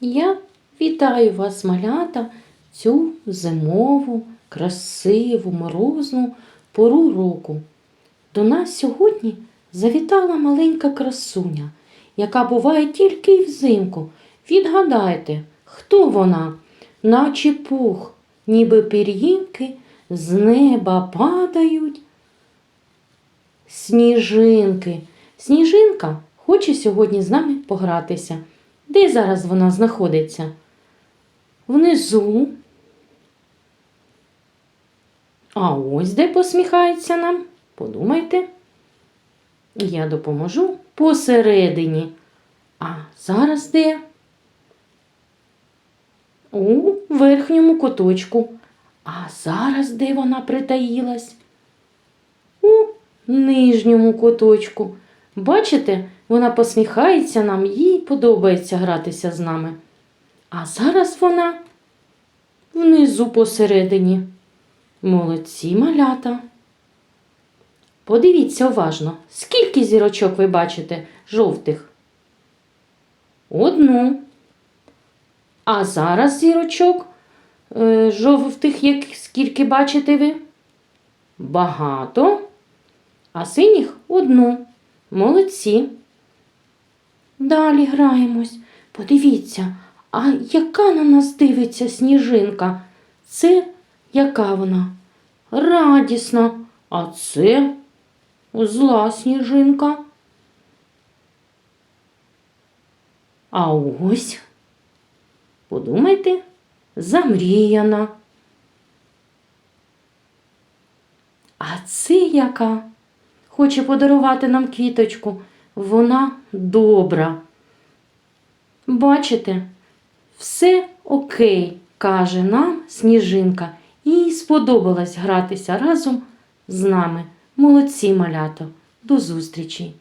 Я вітаю вас, малята, цю зимову, красиву, морозну пору року. До нас сьогодні завітала маленька красуня, яка буває тільки й взимку. Відгадайте, хто вона? Наче пух, ніби пір'їнки з неба падають. Сніжинки. Сніжинка хоче сьогодні з нами погратися. Де зараз вона знаходиться? Внизу. А ось де посміхається нам. Подумайте. Я допоможу посередині. А зараз де? У верхньому куточку. А зараз де вона притаїлась? У нижньому куточку. Бачите, вона посміхається нам, їй подобається гратися з нами. А зараз вона внизу посередині. Молодці малята. Подивіться уважно, скільки зірочок ви бачите жовтих? Одну. А зараз зірочок е, жовтих, як скільки бачите ви? Багато. А синіх одну. Молодці. Далі граємось. Подивіться, а яка на нас дивиться сніжинка? Це яка вона? Радісна. А це зла сніжинка. А ось, подумайте, замріяна. А це яка? Хоче подарувати нам квіточку. Вона добра. Бачите, все окей, каже нам сніжинка. Їй сподобалось гратися разом з нами. Молодці малято. До зустрічі!